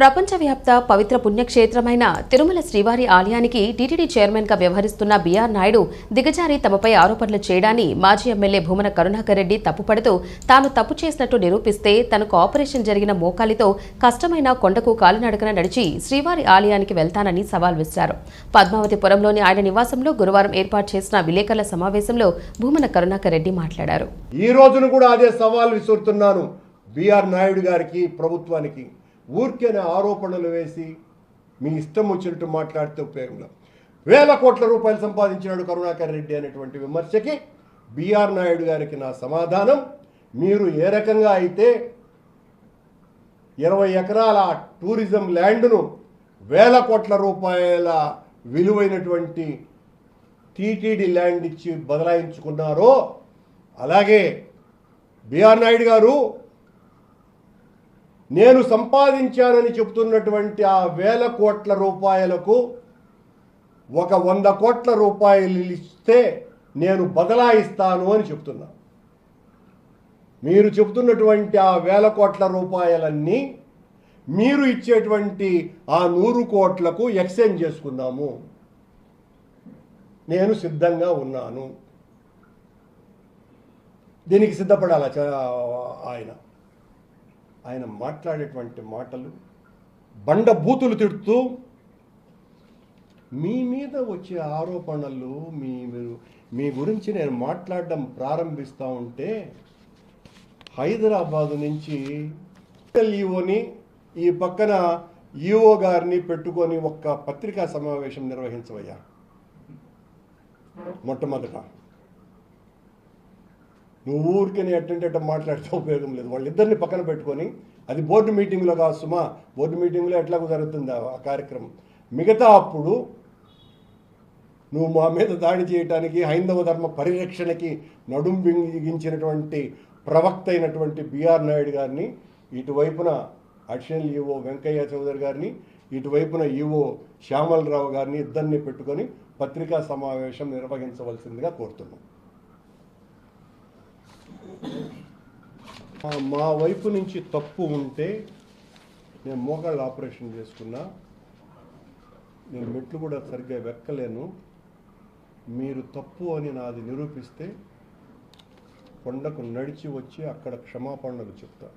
ప్రపంచవ్యాప్త పవిత్ర పుణ్యక్షేత్రమైన తిరుమల శ్రీవారి ఆలయానికి టీటీడీ చైర్మన్గా వ్యవహరిస్తున్న బీఆర్ నాయుడు దిగజారి తమపై ఆరోపణలు చేయడాన్ని మాజీ ఎమ్మెల్యే భూమన కరుణాకర్ రెడ్డి తప్పుపడుతూ తాను తప్పు చేసినట్టు నిరూపిస్తే తనకు ఆపరేషన్ జరిగిన మోకాలితో కష్టమైన కొండకు కాలినడకన నడిచి శ్రీవారి ఆలయానికి వెళ్తానని సవాల్ విసిరారు. పద్మావతిపురంలోని ఆయన నివాసంలో గురువారం ఏర్పాటు చేసిన విలేకరుల సమావేశంలో భూమన కరుణాకర్ రెడ్డి మాట్లాడారు. ఈ రోజును కూడా అదే సవాల్ విసురుతున్నాను. బిఆర్ నాయుడు గారికి ప్రభుత్వానికి. ఊరికేనే ఆరోపణలు వేసి మీ ఇష్టం వచ్చినట్టు మాట్లాడితే ఉపయోగంలో వేల కోట్ల రూపాయలు సంపాదించినాడు కరుణాకర్ రెడ్డి అనేటువంటి విమర్శకి బీఆర్ నాయుడు గారికి నా సమాధానం. మీరు ఏ రకంగా అయితే ఇరవై ఎకరాల టూరిజం ల్యాండ్ను వేల కోట్ల రూపాయల విలువైనటువంటి టీటీడీ ల్యాండ్ ఇచ్చి బదలాయించుకున్నారో అలాగే బీఆర్ నాయుడు గారు నేను సంపాదించానని చెబుతున్నటువంటి ఆ వేల కోట్ల రూపాయలకు ఒక వంద కోట్ల రూపాయలు ఇస్తే నేను బదలాయిస్తాను అని చెప్తున్నా. మీరు చెబుతున్నటువంటి ఆ వేల కోట్ల రూపాయలన్నీ మీరు ఇచ్చేటువంటి ఆ నూరు కోట్లకు ఎక్స్చేంజ్ చేసుకుందాము. నేను సిద్ధంగా ఉన్నాను. దీనికి సిద్ధపడాల ఆయన? ఆయన మాట్లాడేటువంటి మాటలు బండ బూతులు తిడుతూ మీ మీద వచ్చే ఆరోపణలు మీ మీరు మీ గురించి నేను మాట్లాడడం ప్రారంభిస్తూ ఉంటే హైదరాబాదు నుంచి ఈఓని ఈ పక్కన ఈఓ గారిని పెట్టుకొని ఒక్క పత్రికా సమావేశం నిర్వహించవయ్యా. మొట్టమొదట. నువ్వు ఊరికని ఎట్టంటే అట్ట మాట్లాడితే ఉపయోగం లేదు. వాళ్ళిద్దరిని పక్కన పెట్టుకొని అది బోర్డు మీటింగ్లో కాదు సుమా బోర్డు మీటింగ్లో ఎట్లా జరుగుతుంది ఆ కార్యక్రమం. మిగతా అప్పుడు నువ్వు మా మీద దాడి చేయటానికి హైందవ ధర్మ పరిరక్షణకి నడుం బిగించినటువంటి ప్రవక్త అయినటువంటి బిఆర్ నాయుడు గారిని ఇటువైపున అడిషనల్ ఈవో వెంకయ్య చౌదరి గారిని ఇటువైపున ఈవో శ్యామలరావు గారిని ఇద్దరిని పెట్టుకొని పత్రికా సమావేశం నిర్వహించవలసిందిగా కోరుతున్నాం. మా వైపు నుంచి తప్పు ఉంటే నేను మోకాళ్ళ ఆపరేషన్ చేసుకున్నా. నేను మెట్లు కూడా సరిగ్గా వెక్కలేను. మీరు తప్పు అని నాది నిరూపిస్తే కొండకు నడిచి వచ్చి అక్కడ క్షమాపణలు చెప్తా.